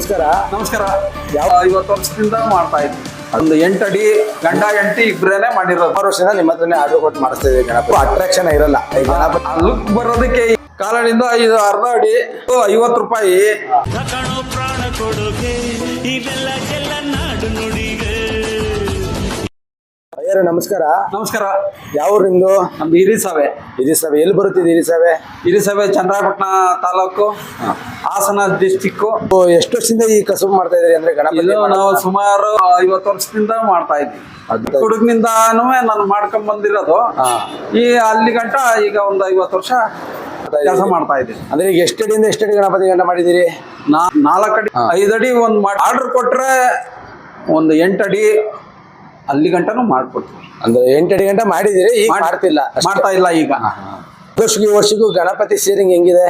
ನಮಸ್ಕಾರ. ನಮಸ್ಕಾರ. ಯಾವ- ಐವತ್ತು ವರ್ಷದಿಂದ ಮಾಡ್ತಾ ಇದ್ವಿ. ಒಂದು ಎಂಟಡಿ ಗಂಡ ಎಂಟಿ ಇಬ್ರಲ್ಲೇ ಮಾಡಿರೋದು. ಆರು ವರ್ಷದಿಂದ ನಿಮ್ಮ ಹತ್ರನೇ ಆರ್ಡರ್ ಕೊಟ್ಟು ಮಾಡಿಸ್ತಾ ಇದ್ದೀವಿ ಗಣಪತಿ. ಅಟ್ರಾಕ್ಷನ್ ಇರಲ್ಲ. ಈ ಗಣಪತಿ ಲುಕ್ ಬರೋದಕ್ಕೆ ಕಾಲಿಂದ ಐದು ಇದು ಅರ್ಧ ಅಡಿ ಐವತ್ತು ರೂಪಾಯಿ. ಪ್ರಾಣ ಕೊಡುಗೆ ಇವೆಲ್ಲ ಅಯ್ಯರ ನಮಸ್ಕಾರ? ನಮಸ್ಕಾರ. ಯಾವ ನಿಮ್ದು? ನಮ್ದು ಹಿರಿಸಭೆ ಹಿರಿಸಭೆ ಎಲ್ಲಿ ಬರುತ್ತಿದೆ ಹಿರಿಸಭೆ ಹಿರಿಸಭೆ ಚಂದ್ರಪಟ್ಟಣ ತಾಲೂಕು ಹಾಸನ ಡಿಸ್ಟಿಕ್ ಎಷ್ಟು ವರ್ಷದಿಂದ ಈ ಕಸುಬು ಮಾಡ್ತಾ ಇದ್ರಿ ಅಂದ್ರೆ ಗಣಪತಿ ಇದು ನಾವು ಸುಮಾರು ಐವತ್ತು ವರ್ಷದಿಂದ ಮಾಡ್ತಾ ಇದ್ವಿ ಅದ್ಭುತ. ಹುಡುಗನಿಂದಾನು ನಾನು ಮಾಡ್ಕೊಂಡ್ ಬಂದಿರೋದು. ಹಾ. ಈ ಅಲ್ಲಿ ಗಂಟ ಈಗ ಒಂದು ಐವತ್ತು ವರ್ಷ ಕೆಲಸ ಮಾಡ್ತಾ ಇದ್ದೀನಿ ಅಂದ್ರೆ ಈಗ ಎಷ್ಟಡಿಯಿಂದ ಎಷ್ಟಡಿ ಗಣಪತಿ ಗಂಟ ಮಾಡಿದಿರಿ ನಾ ನಾಲ್ಕು ಅಡಿ ಐದು ಅಡಿ ಒಂದು ಮಾಡಿ. ಆರ್ಡರ್ ಕೊಟ್ರೆ ಒಂದು ಎಂಟು ಅಡಿ ಅಲ್ಲಿ ಗಂಟನೂ ಮಾಡ್ಕೊಡ್ತೀವಿ. ಅಂದ್ರೆ ಎಂಟು ಗಂಟೆ ಮಾಡಿದಿರಿ ಈಗ ಮಾಡ್- ಮಾಡ್ತಿಲ್ಲ. ಮಾಡ್ತಾ ಇಲ್ಲ ಈಗ. ವರ್ಷಗೂ ವರ್ಷಕ್ಕೂ ಗಣಪತಿ ಸೇರಿಂಗ್ ಹೆಂಗಿದೆ?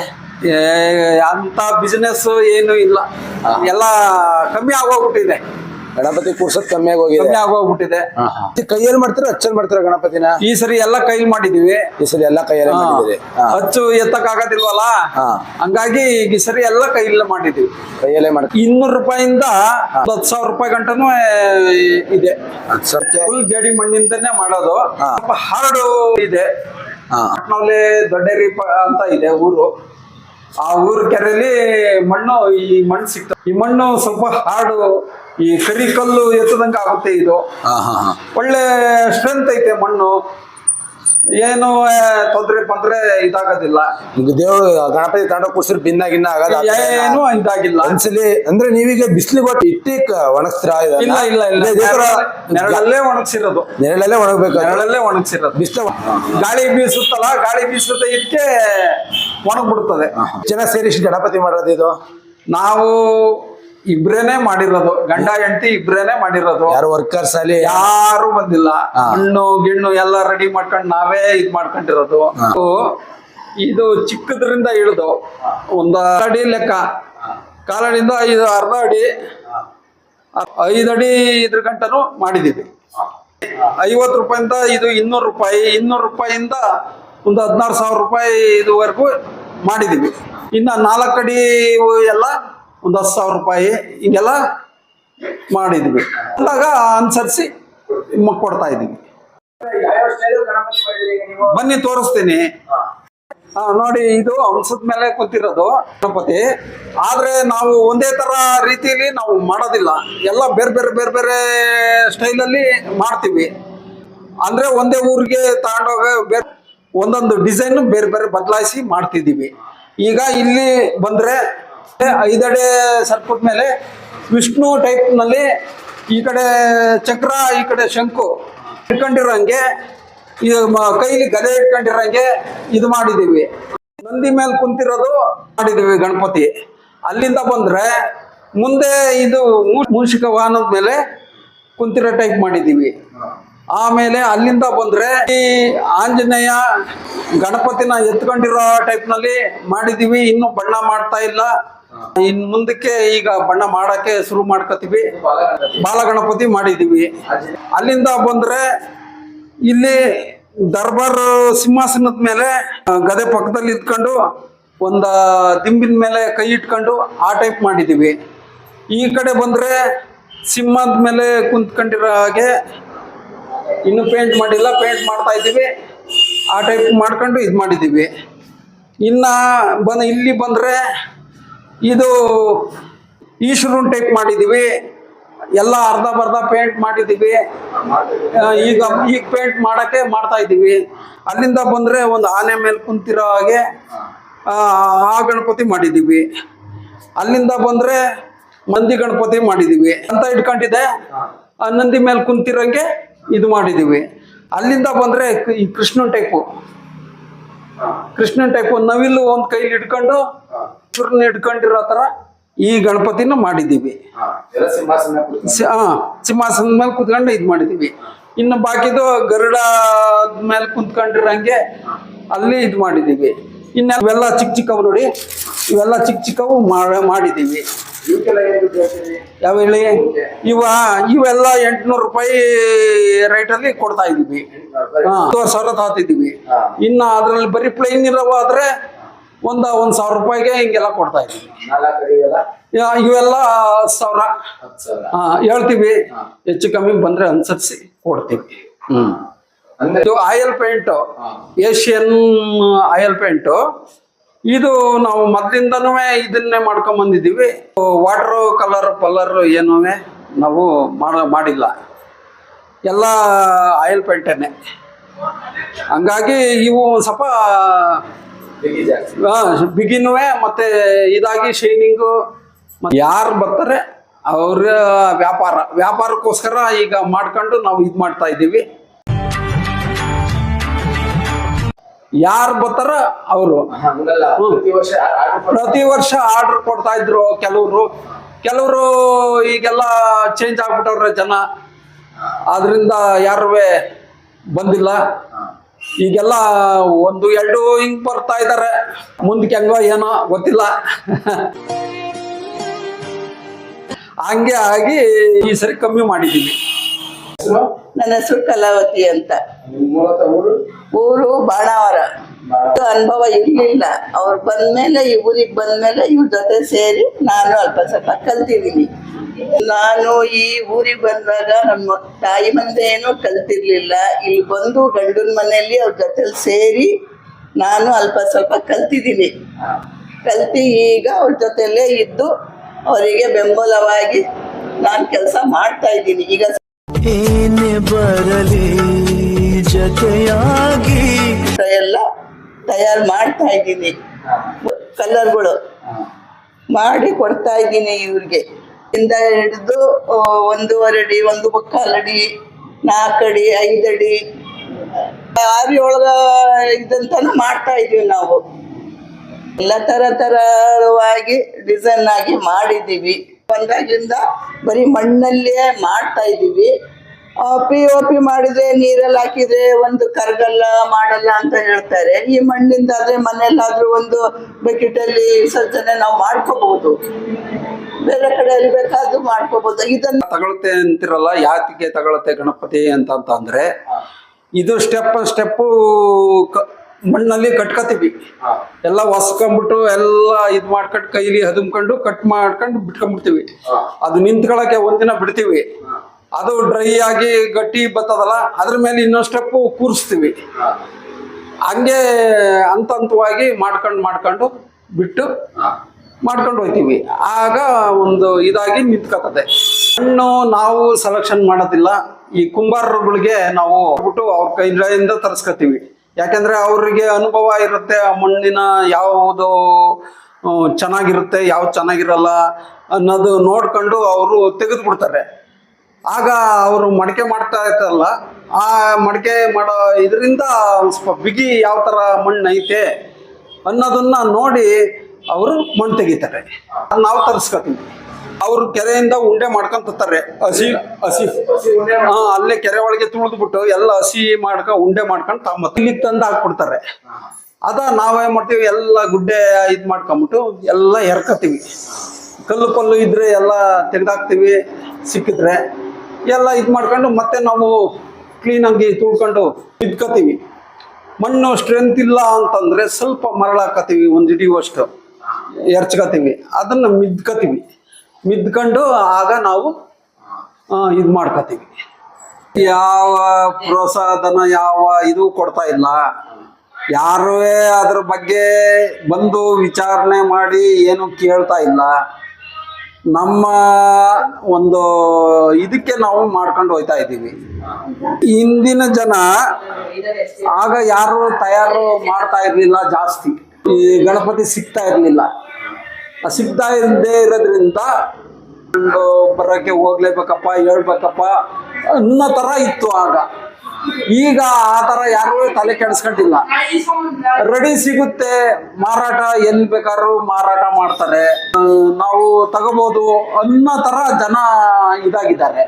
ಅಂತ ಬಿಸ್ನೆಸ್ ಏನು ಇಲ್ಲ. ಎಲ್ಲ ಕಮ್ಮಿ ಆಗೋಗ್ಬಿಟ್ಟಿದೆ. ಗಣಪತಿ ಕೂರ್ಸೋದ್ ಕಮ್ಮಿ ಆಗಿ ಹೋಗಿದೆ ಕಮ್ಮಿ ಆಗೋಗ್ಬಿಟ್ಟಿದೆ. ಕೈಯಲ್ಲಿ ಮಾಡ್ತೀರಾ ಹಚ್ಚಲ್ ಮಾಡ್ತೀರಾ ಗಣಪತಿನ? ಈ ಸರಿ ಎಲ್ಲ ಕೈಲಿ ಮಾಡಿದೀವಿ. ಈ ಸರಿ ಎಲ್ಲ ಕೈಯಲ್ಲಿ. ಮಾಡಿದಿರಿ. ಹಚ್ಚು ಎತ್ತಕ್ ಆಗೋದಿಲ್ವಲ್ಲ. ಹಂಗಾಗಿ ಈ ಸರಿ ಎಲ್ಲ ಕೈಯಲ್ಲಿ ಮಾಡಿದೀವಿ. ಕೈಯಲ್ಲೇ ಮಾಡ್ತೀವಿ ಇನ್ನೂರು ರೂಪಾಯಿಂದ ಹತ್ತು ಸಾವಿರ ರೂಪಾಯಿ ಗಂಟನು ಇದೆ. ಫುಲ್ ಜಡಿ ಮಣ್ಣಿಂದನೇ ಮಾಡೋದು. ಸ್ವಲ್ಪ ಹಾರ್ಡ್ ಇದೆ. ದೊಡ್ಡೇರಿ ಅಂತ ಇದೆ ಊರು. ಆ ಊರ ಕೆರೆಯಲ್ಲಿ ಮಣ್ಣು ಈ ಮಣ್ಣು ಸಿಗ್ತದೆ ಈ ಮಣ್ಣು ಸ್ವಲ್ಪ ಹಾಡು ಈ ಕರಿ ಕಲ್ಲು ಎತ್ತದಂಗ ಆಗುತ್ತೆ ಇದು. ಒಳ್ಳೆ ಸ್ಟ್ರೆಂತ್ ಐತೆ ಮಣ್ಣು. ಏನು ತೊಂದರೆ ಪಂದ್ರೆ ಇದಾಗೋದಿಲ್ಲ. ಈಗ ದೇವ್ರು ಗಣಪತಿ ತಾಂಡ ಕೂರ್ಸಿರ್ ಭಿನ್ನ ಗಿನ್ನ ಆಗದ ಏನು ಇದಾಗಿಲ್ಲ. ಒಂದ್ಸಲಿ ಅಂದ್ರೆ ನೀವೀಗ ಬಿಸಿಲು ಕೊಟ್ಟು ಇಟ್ಟಿ ಒಣಗಿಸ್ತೀರಾ? ಇಲ್ಲ ಇಲ್ಲ ಇಲ್ಲ. ನೆರಳಲ್ಲೇ ಒಣಗಿಸಿರೋದು. ನೆರಳಲ್ಲೇ ಒಣಗಬೇಕು ನೆರಳಲ್ಲೇ ಒಣಗಿಸಿರೋದು. ಬಿಸಿಲು ಗಾಳಿ ಬೀಸುತ್ತಲ್ಲ ಗಾಳಿ ಬೀಸುತ್ತೆ ಇದಕ್ಕೆ ಒಣಗ್ಬಿಡುತ್ತದೆ ಜನ ಸೇರಿಸಿ ಗಣಪತಿ ಮಾಡೋದು ಇದು. ನಾವು ಇಬ್ರೇನೆ ಮಾಡಿರೋದು. ಗಂಡ ಹೆಂಡತಿ ಇಬ್ರೇನೆ ಮಾಡಿರೋದು. ಯಾರು ವರ್ಕರ್ಸ್ ಅಲ್ಲಿ? ಯಾರು ಬಂದಿಲ್ಲ. ಹಣ್ಣು ಗಿಣ್ಣು ಎಲ್ಲ ರೆಡಿ ಮಾಡ್ಕೊಂಡು ನಾವೇ ಇದ್ ಮಾಡ್ಕೊಂಡಿರೋದು. ಇದು- ಇದು ಚಿಕ್ಕದ್ರಿಂದ ಇಳಿದು ಒಂದು ಅಡಿ ಲೆಕ್ಕ. ಕಾಲಡಿಯಿಂದ ಐದು ಅರ್ಧ ಅಡಿ ಐದು ಅಡಿ ಇದ್ರ ಗಂಟನು ಮಾಡಿದೀವಿ. ಐವತ್ತು ರೂಪಾಯಿಂದ ಇದು ಇನ್ನೂರು ರೂಪಾಯಿ ಇನ್ನೂರು ರೂಪಾಯಿಂದ ಒಂದು ಹದಿನಾರು ಸಾವಿರ ರೂಪಾಯಿ ಇದುವರೆಗೂ ಮಾಡಿದೀವಿ. ಇನ್ನ ನಾಲ್ಕು ಅಡಿ ಎಲ್ಲ ಒಂದು ಹತ್ತು ಸಾವಿರ ರೂಪಾಯಿ ಹಿಂಗೆಲ್ಲ ಮಾಡಿದ್ವಿ. ಅಂದಾಗ ಅನುಸರಿಸಿ ಕೊಡ್ತಾ ಇದ್ದೀವಿ. ಬನ್ನಿ ತೋರಿಸ್ತೀನಿ. ನೋಡಿ ಇದು ಹಂಸದ ಮೇಲೆ ಕೂತಿರೋದು ಗಣಪತಿ. ಆದ್ರೆ ನಾವು ಒಂದೇ ತರ ರೀತಿಯಲ್ಲಿ ನಾವು ಮಾಡೋದಿಲ್ಲ. ಎಲ್ಲ ಬೇರೆ ಬೇರೆ ಬೇರೆ ಬೇರೆ ಸ್ಟೈಲಲ್ಲಿ ಮಾಡ್ತೀವಿ. ಅಂದ್ರೆ ಒಂದೇ ಊರಿಗೆ ತಗೊಂಡೋಗ ಬೇರೆ ಒಂದೊಂದು ಡಿಸೈನ್ ಬೇರೆ ಬೇರೆ ಬದಲಾಯಿಸಿ ಮಾಡ್ತಿದ್ದೀವಿ. ಈಗ ಇಲ್ಲಿ ಬಂದ್ರೆ ಐದಡೆ ಸರ್ಪದ ಮೇಲೆ ವಿಷ್ಣು ಟೈಪ್ನಲ್ಲಿ ಈ ಕಡೆ ಚಕ್ರ, ಈ ಕಡೆ ಶಂಕು ಇಟ್ಕೊಂಡಿರೋಂಗೆ, ಈ ಕೈಲಿ ಗದೆ ಇಟ್ಕೊಂಡಿರೋಂಗೆ ಇದು ಮಾಡಿದೀವಿ ನಂದಿ ಮೇಲೆ ಕುಂತಿರೋದು ಮಾಡಿದೀವಿ ಗಣಪತಿ. ಅಲ್ಲಿಂದ ಬಂದ್ರೆ ಮುಂದೆ ಇದು ಮೂಷಿಕ ವಾಹನದ ಮೇಲೆ ಕುಂತಿರೋ ಟೈಪ್ ಮಾಡಿದೀವಿ ಆಮೇಲೆ ಅಲ್ಲಿಂದ ಬಂದ್ರೆ ಈ ಆಂಜನೇಯ ಗಣಪತಿನ ಎತ್ಕೊಂಡಿರೋ ಟೈಪ್ನಲ್ಲಿ ಮಾಡಿದೀವಿ. ಇನ್ನು ಬಣ್ಣ ಮಾಡ್ತಾ ಇಲ್ಲ. ಇನ್ ಮುಂದಕ್ಕೆ ಈಗ ಬಣ್ಣ ಮಾಡಕ್ಕೆ ಶುರು ಮಾಡ್ಕೋತೀವಿ. ಬಾಲಗಣಪತಿ ಮಾಡಿದೀವಿ. ಅಲ್ಲಿಂದ ಬಂದ್ರೆ ಇಲ್ಲಿ ದರ್ಬಾರ್ ಸಿಂಹಾಸನದ ಮೇಲೆ ಗದೆ ಪಕ್ಕದಲ್ಲಿ ಇದ್ಕೊಂಡು ಒಂದ ದಿಂಬಿನ ಮೇಲೆ ಕೈ ಇಟ್ಕೊಂಡು ಆ ಟೈಪ್ ಮಾಡಿದೀವಿ. ಈ ಕಡೆ ಬಂದ್ರೆ ಸಿಂಹದ ಮೇಲೆ ಕುಂತ್ಕೊಂಡಿರೋ ಹಾಗೆ ಇನ್ನು ಪೇಂಟ್ ಮಾಡಿಲ್ಲ ಪೇಂಟ್ ಮಾಡ್ತಾ ಇದ್ದೀವಿ. ಆ ಟೈಪ್ ಮಾಡ್ಕೊಂಡು ಇದು ಮಾಡಿದ್ದೀವಿ. ಇನ್ನ ಬಂದು ಇಲ್ಲಿ ಬಂದರೆ ಇದು ಈಶ್ವರನ್ ಟೈಪ್ ಮಾಡಿದ್ದೀವಿ. ಎಲ್ಲ ಅರ್ಧ ಬರ್ಧ ಪೇಂಟ್ ಮಾಡಿದ್ದೀವಿ. ಈಗ ಈಗ ಪೇಂಟ್ ಮಾಡೋಕ್ಕೆ ಮಾಡ್ತಾ ಇದ್ದೀವಿ. ಅಲ್ಲಿಂದ ಬಂದರೆ ಒಂದು ಆನೆ ಮೇಲೆ ಕುಂತಿರೋ ಹಾಗೆ ಆ, ಗಣಪತಿ ಮಾಡಿದ್ದೀವಿ. ಅಲ್ಲಿಂದ ಬಂದರೆ ಮಂದಿ ಗಣಪತಿ ಮಾಡಿದ್ದೀವಿ. ಅಂತ ಇಟ್ಕೊಂಡಿದೆ ಆ ನಂದಿ ಮೇಲೆ ಕುಂತಿರಂಗೆ ಇದು ಮಾಡಿದ್ದೀವಿ. ಅಲ್ಲಿಂದ ಬಂದರೆ ಈ ಕೃಷ್ಣನ್ ಟೈಪು. ಕೃಷ್ಣನ್ ಟೈಪು ನವಿಲು ಒಂದು ಕೈಲಿ ಇಟ್ಕೊಂಡು ಚೂರ್ನ ಇಟ್ಕೊಂಡಿರೋ ಥರ ಈ ಗಣಪತಿನ ಮಾಡಿದ್ದೀವಿ. ಆ, ಸಿಂಹಾಸನದ ಮೇಲೆ ಕುತ್ಕೊಂಡು? ಇದು ಮಾಡಿದ್ದೀವಿ. ಇನ್ನು ಬಾಕಿದು ಗರುಡ ಮೇಲೆ ಕುಂತ್ಕೊಂಡಿರಂಗೆ ಅಲ್ಲಿ ಇದು ಮಾಡಿದ್ದೀವಿ. ಇನ್ನು ಇವೆಲ್ಲ ಚಿಕ್ಕ ಚಿಕ್ಕವು ನೋಡಿ. ಇವೆಲ್ಲ ಚಿಕ್ಕ ಚಿಕ್ಕವು ಮಾಡ- ಮಾಡಿದ್ದೀವಿ. ಯಾವ ಹೇಳಿ? ಇವ ಇವೆಲ್ಲ ಎಂಟ್ನೂರು ರೂಪಾಯಿ ರೇಟಲ್ಲಿ ಕೊಡ್ತಾ ಇದೀವಿ ಸಾವಿರ ತಾತಿದ್ದೀವಿ ಇನ್ನು ಅದ್ರಲ್ಲಿ ಬರೀ ಪ್ಲೈನ್ ಇರೋವು ಆದ್ರೆ ಒಂದ ಒಂದ್ ಸಾವಿರ ರೂಪಾಯಿಗೆ ಹಿಂಗೆಲ್ಲ ಕೊಡ್ತಾ ಇದ್ದೀವಿ. ಇವೆಲ್ಲ? ಹತ್ತು ಸಾವಿರ. ಹೇಳ್ತೀವಿ. ಹೆಚ್ಚು ಕಮ್ಮಿ ಬಂದ್ರೆ ಅನುಸರಿಸಿ ಕೊಡ್ತೀವಿ. ಹ್ಮ್. Oil paint Asian oil paint ಇದು ನಾವು ಮೊದ್ಲಿಂದನು ಇದನ್ನೇ ಮಾಡ್ಕೊಂಡ್ ಬಂದಿದ್ದೀವಿ. ವಾಟರ್ ಕಲರ್ ಪಲ್ಲರ್ ಏನೂ ನಾವು ಮಾಡ, ಮಾಡಿಲ್ಲ. ಎಲ್ಲ ಆಯಿಲ್ ಪೇಂಟೇನೆ ಹಂಗಾಗಿ ಇವು ಸ್ವಲ್ಪ ಬಿಗಿನೂ ಮತ್ತೆ ಇದಾಗಿ ಶೈನಿಂಗು ಯಾರು ಬರ್ತಾರೆ ಅವ್ರ ವ್ಯಾಪಾರ. ವ್ಯಾಪಾರಕ್ಕೋಸ್ಕರ ಈಗ ಮಾಡ್ಕೊಂಡು ನಾವು ಇದು ಮಾಡ್ತಾ ಇದ್ದೀವಿ. ಯಾರು ಬರ್ತಾರ? ಅವರು. ಪ್ರತಿ ವರ್ಷ ಆರ್ಡರ್ ಕೊಡ್ತಾ ಇದ್ರು ಕೆಲವರು. ಕೆಲವರು ಈಗೆಲ್ಲ ಚೇಂಜ್ ಆಗ್ಬಿಟ್ಟವ್ರೆ ಜನ. ಆದ್ರಿಂದ ಯಾರು ಬಂದಿಲ್ಲ. ಈಗೆಲ್ಲ ಒಂದು ಎರಡು ಹಿಂಗ್ ಬರ್ತಾ ಇದಾರೆ. ಮುಂದಕ್ಕೆ ಹೆಂಗೋ ಏನೋ ಗೊತ್ತಿಲ್ಲ. ಹಂಗೆ ಆಗಿ ಈ ಸರಿ ಕಮ್ಮಿ ಮಾಡಿದ್ದೀವಿ ಹೆಸರು ನನ್ನ ಹೆಸರು ಕಲಾವತಿ ಅಂತ. ಊರು? ಬಾಣಾವರ. ಅನುಭವ ಇರ್ಲಿಲ್ಲ. ಅವ್ರು ಬಂದ್ಮೇಲೆ ಈ ಊರಿಗೆ ಬಂದ್ಮೇಲೆ ಇವ್ರ ಜೊತೆ ಸೇರಿ ನಾನು ಅಲ್ಪ ಸ್ವಲ್ಪ ಕಲ್ತಿದ್ದೀನಿ. ನಾನು ಈ ಊರಿಗೆ ಬಂದಾಗ ನಮ್ಮ ತಾಯಿ ಮಂದೆ ಏನೂ ಕಲ್ತಿರ್ಲಿಲ್ಲ. ಇಲ್ಲಿ ಬಂದು ಗಂಡನ ಮನೆಯಲ್ಲಿ ಅವ್ರ ಜೊತೆ ಸೇರಿ ನಾನು ಅಲ್ಪ ಸ್ವಲ್ಪ ಕಲ್ತಿದ್ದೀನಿ. ಕಲ್ತಿ ಈಗ ಅವ್ರ ಜೊತೆಲೇ ಇದ್ದು ಅವರಿಗೆ ಬೆಂಬಲವಾಗಿ ನಾನು ಕೆಲಸ ಮಾಡ್ತಾ ಇದ್ದೀನಿ. ಈಗ ಏನೇ ಬರಲಿ, ಜೊತೆಯಾಗಿ. ಎಲ್ಲ ತಯಾರು ಮಾಡ್ತಾ ಇದ್ದೀನಿ. ಕಲರ್ಗಳು ಮಾಡಿ ಕೊಡ್ತಾ ಇದ್ದೀನಿ ಇವ್ರಿಗೆ. ಇಂದ ಹಿಡಿದು ಒಂದೂವರೆ ಅಡಿ, ಒಂದು ಮುಕ್ಕಾಲು ಅಡಿ, ನಾಲ್ಕು ಅಡಿ, ಐದು ಅಡಿ, ಆರಿ ಒಳಗ ಇದಂತ ಮಾಡ್ತಾ ಇದೀವಿ ನಾವು. ಎಲ್ಲ ತರ ತರವಾಗಿ ಡಿಸೈನ್ ಆಗಿ ಮಾಡಿದ್ದೀವಿ. ಬಂದಾಗಿಂದ ಬರೀ ಮಣ್ಣಲ್ಲೇ ಮಾಡ್ತಾ ಇದ್ದೀವಿ. ಪಿ ಒ ಪಿ ಮಾಡಿದ್ರೆ ನೀರಲ್ಲಿ ಹಾಕಿದ್ರೆ ಒಂದು ಕರಗಲ್ಲ ಮಾಡಲ್ಲ ಅಂತ ಹೇಳ್ತಾರೆ. ಈ ಮಣ್ಣಿಂದ ಆದ್ರೆ ಮನೆಯಲ್ಲಾದ್ರೂ ಒಂದು ಬಕೆಟಲ್ಲಿ ವಿಸರ್ಜನೆ ನಾವು ಮಾಡ್ಕೋಬಹುದು. ಬೇರೆ ಕಡೆಯಲ್ಲಿ ಬೇಕಾದ್ರೂ ಮಾಡ್ಕೋಬಹುದು. ಇದನ್ನ ತಗೊಳುತ್ತೆ ಅಂತಿರಲ್ಲ, ಯಾತಿಗೆ ತಗೊಳುತ್ತೆ ಗಣಪತಿ ಅಂತ ಅಂತಂದ್ರೆ ಇದು ಸ್ಟೆಪ್ ಸ್ಟೆಪ್ಪು ಮಣ್ಣಲ್ಲಿ ಕಟ್ಕೋತೀವಿ. ಎಲ್ಲ ಹೊಸ್ಕೊಂಡ್ಬಿಟ್ಟು ಎಲ್ಲ ಇದ್ ಮಾಡ್ಕೊಂಡು ಕೈಲಿ ಹದುಮ್ಕೊಂಡು ಕಟ್ ಮಾಡ್ಕೊಂಡು ಬಿಟ್ಕೊಂಡ್ಬಿಡ್ತೀವಿ ಅದು ನಿಂತ್ಕೊಳಕ್ಕೆ ಒಂದಿನ ಬಿಡ್ತೀವಿ. ಅದು ಡ್ರೈ ಆಗಿ ಗಟ್ಟಿ ಬತ್ತದಲ್ಲ ಅದ್ರ ಮೇಲೆ ಇನ್ನೊಂದು ಸ್ಟೆಪ್ ಕೂರಿಸ್ತೀವಿ. ಹಂಗೆ ಹಂತ ಹಂತವಾಗಿ ಮಾಡ್ಕೊಂಡು ಮಾಡ್ಕೊಂಡು ಬಿಟ್ಟು ಮಾಡ್ಕೊಂಡು ಹೋಗ್ತೀವಿ. ಆಗ ಒಂದು ಇದಾಗಿ ನಿಂತ್ಕೊತದೆ. ಹಣ್ಣು ನಾವು ಸೆಲೆಕ್ಷನ್ ಮಾಡೋದಿಲ್ಲ. ಈ ಕುಂಬಾರರುಗಳಿಗೆ ನಾವು ಬಿಟ್ಟು ಅವ್ರ ಕೈಯಿಂದ ತರಿಸ್ಕೊತೀವಿ. ಯಾಕಂದ್ರೆ ಅವರಿಗೆ ಅನುಭವ ಇರುತ್ತೆ, ಆ ಮಣ್ಣಿನ ಯಾವುದು ಚೆನ್ನಾಗಿರುತ್ತೆ ಯಾವ್ದು ಚೆನ್ನಾಗಿರಲ್ಲ ಅನ್ನೋದು ನೋಡ್ಕೊಂಡು ಅವರು ತೆಗೆದು ಬಿಡ್ತಾರೆ ಆಗ ಅವರು ಮಡಿಕೆ ಮಾಡ್ತಾ ಇರ್ತಾರಲ್ಲ, ಆ ಮಡಿಕೆ ಮಾಡೋ ಇದರಿಂದ ಸ್ವಲ್ಪ ಬಿಗಿ ಯಾವ ಥರ ಮಣ್ಣು ಐತೆ ಅನ್ನೋದನ್ನ ನೋಡಿ ಅವರು ಮಣ್ಣು ತೆಗಿತಾರೆ. ನಾವು ತರಿಸ್ಕೊತೀವಿ. ಅವರು ಕೆರೆಯಿಂದ ಉಂಡೆ ಮಾಡ್ಕೊಂತಾರೆ ಹಸಿ ಹಸಿ. ಹಾ, ಅಲ್ಲೇ ಕೆರೆ ಒಳಗೆ ತುಳಿದ್ಬಿಟ್ಟು ಎಲ್ಲ ಹಸಿ ಮಾಡ್ಕ, ಉಂಡೆ ಮಾಡ್ಕೊಂಡು ತಮ್ಮ ಇಲ್ಲಿ ತಂದು ಹಾಕ್ಬಿಡ್ತಾರೆ. ಅದ ನಾವೇ ಮಾಡ್ತೀವಿ, ಎಲ್ಲ ಗುಡ್ಡೆ ಇದು ಮಾಡ್ಕೊಂಬಿಟ್ಟು ಎಲ್ಲ ಎರ್ಕತ್ತೀವಿ. ಕಲ್ಲು ಪಲ್ಲು ಇದ್ರೆ ಎಲ್ಲ ತೆಗ್ದಾಕ್ತೀವಿ, ಸಿಕ್ಕಿದ್ರೆ ಎಲ್ಲ ಇದು ಮಾಡ್ಕೊಂಡು ಮತ್ತೆ ನಾವು ಕ್ಲೀನಾಗಿ ತುಳ್ಕೊಂಡು ಇದ್ಕೋತೀವಿ ಮಣ್ಣು ಸ್ಟ್ರೆಂತ್ ಇಲ್ಲ ಅಂತಂದ್ರೆ ಸ್ವಲ್ಪ ಮರಳಾಕತ್ತೀವಿ, ಒಂದು ಹಿಡಿಯುವಷ್ಟು ಎರ್ಚ್ಕೋತೀವಿ ಅದನ್ನ ಮಿದ್ಕೋತೀವಿ ಮಿದ್ಕೊಂಡು ಆಗ ನಾವು ಇದು ಮಾಡ್ಕೋತೀವಿ. ಯಾವ ಪ್ರೋತ್ಸಾಹನ ಯಾವ ಇದು ಕೊಡ್ತಾ ಇಲ್ಲ. ಯಾರೂ ಅದ್ರ ಬಗ್ಗೆ ಬಂದು ವಿಚಾರಣೆ ಮಾಡಿ ಏನು ಕೇಳ್ತಾ ಇಲ್ಲ. ನಮ್ಮ ಒಂದು ಇದಕ್ಕೆ ನಾವು ಮಾಡ್ಕೊಂಡು ಹೋಯ್ತಾ ಇದ್ದೀವಿ. ಇಂದಿನ ಜನ ಆಗ ಯಾರು ತಯಾರು ಮಾಡ್ತಾ ಇರ್ಲಿಲ್ಲ ಜಾಸ್ತಿ. ಈ ಗಣಪತಿ ಸಿಗ್ತಾ ಇರ್ಲಿಲ್ಲ. ಸಿಗ್ತಾ ಇಲ್ಲದೆ ಇರೋದ್ರಿಂದ ಬರೋಕೆ ಬರೋಕ್ಕೆ ಹೋಗ್ಲೇಬೇಕಪ್ಪ ಹೇಳ್ಬೇಕಪ್ಪ ಅನ್ನೋ ಥರ ಇತ್ತು ಆಗ. ಈಗ ಆ ಥರ ಯಾರು ತಲೆ ಕೆಡಿಸ್ಕೊಂಡಿಲ್ಲ. ರೆಡಿ ಸಿಗುತ್ತೆ ಮಾರಾಟ ಎಲ್ಲಿ ಬೇಕಾದ್ರೂ ಮಾರಾಟ ಮಾಡ್ತಾರೆ. ನಾವು ತಗೋಬೋದು ಅನ್ನೋ ಥರ ಜನ ಇದಾಗಿದ್ದಾರೆ.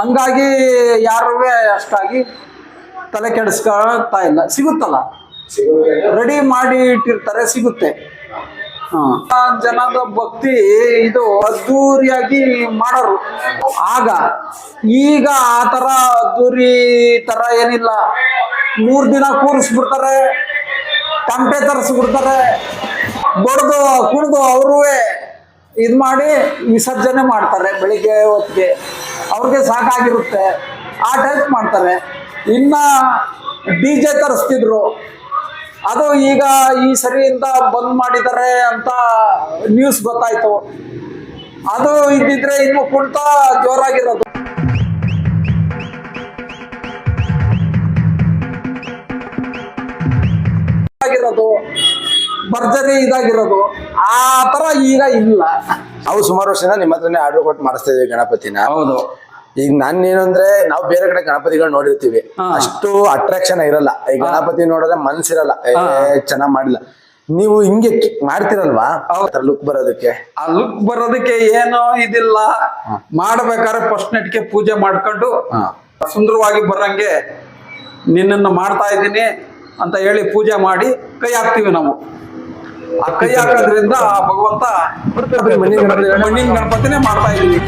ಹಂಗಾಗಿ ಯಾರೂ ಅಷ್ಟಾಗಿ ತಲೆ ಕೆಡಿಸ್ಕೊಳ್ತಾ ಇಲ್ಲ. ಸಿಗುತ್ತಲ್ಲ? ರೆಡಿ ಮಾಡಿ ಇಟ್ಟಿರ್ತಾರೆ ಸಿಗುತ್ತೆ. ಜನದ ಭಕ್ತಿ ಇದು ಅದ್ದೂರಿಯಾಗಿ ಮಾಡೋರು. ಆಗ ಈಗ ಆ ತರ ಅದ್ದೂರಿ ತರ ಏನಿಲ್ಲ. ಮೂರ್ ದಿನ ಕೂರಿಸ್ಬಿಡ್ತಾರೆ ತಮಟೆ ತರಿಸ್ಬಿಡ್ತಾರೆ, ಬಡ್ದು, ಕುಡ್ದು ಅವರು ಇದು ಮಾಡಿ ವಿಸರ್ಜನೆ ಮಾಡ್ತಾರೆ ಬೆಳಿಗ್ಗೆ ಹೊತ್ತಿಗೆ. ಅವ್ರಿಗೆ ಸಾಕಾಗಿರುತ್ತೆ. ಆ ಟೈಪ್ ಮಾಡ್ತಾರೆ. ಇನ್ನ ಡಿ ಜೆ ತರಿಸ್ತಿದ್ರು. ಅದು ಈಗ ಈ ಸರಿಯಿಂದ ಬಂದ್ ಮಾಡಿದ್ದಾರೆ ಅಂತ ನ್ಯೂಸ್ ಗೊತ್ತಾಯ್ತು. ಅದು ಇದ್ದಿದ್ರೆ ಇನ್ನು ಕುಣಿತ ಜೋರಾಗಿರೋದು. ಆಗಿರೋದು ಭರ್ಜರಿ ಇದಾಗಿರೋದು. ಆ ತರ ಈಗ ಇಲ್ಲ. ನಾವು ಸುಮಾರು ವರ್ಷದಿಂದ ನಿಮ್ಮ ಹತ್ರನೇ ಆರ್ಡರ್ ಕೊಟ್ಟು ಮಾಡಿಸ್ತಾ ಇದೀವಿ ಗಣಪತಿನ. ಹೌದು. ಈಗ ನಾನು ಏನಂದ್ರೆ ನಾವು ಬೇರೆ ಕಡೆ ಗಣಪತಿಗಳು ನೋಡಿರ್ತೀವಿ. ಅಷ್ಟು ಅಟ್ರಾಕ್ಷನ್ ಇರಲ್ಲ. ಈ ಗಣಪತಿ ನೋಡಿದ್ರೆ ಮನ್ಸಿರಲ್ಲ. ಚೆನ್ನಾಗ್ ಮಾಡಿಲ್ಲ. ನೀವು ಹಿಂಗೆ ಮಾಡ್ತಿರಲ್ವಾ? ಲುಕ್ ಬರೋದಕ್ಕೆ? ಆ ಲುಕ್ ಬರೋದಕ್ಕೆ ಏನೋ ಇದಿಲ್ಲ. ಮಾಡ್ಬೇಕಾದ್ರೆ ಫಸ್ಟ್ ನೆಟ್ಗೆ ಪೂಜೆ ಮಾಡ್ಕೊಂಡು. ಸುಂದರವಾಗಿ ಬರಂಗೆ ನಿನ್ನನ್ನು ಮಾಡ್ತಾ ಇದ್ದೀನಿ ಅಂತ ಹೇಳಿ ಪೂಜೆ ಮಾಡಿ ಕೈ ಹಾಕ್ತೀವಿ ನಾವು. ಆ ಕೈ ಹಾಕೋದ್ರಿಂದ ಆ ಭಗವಂತ ಮಣ್ಣಿನ ಗಣಪತಿ- ಮಣ್ಣಿನ ಗಣಪತಿನೇ ಮಾಡ್ತಾ ಇದೀವಿ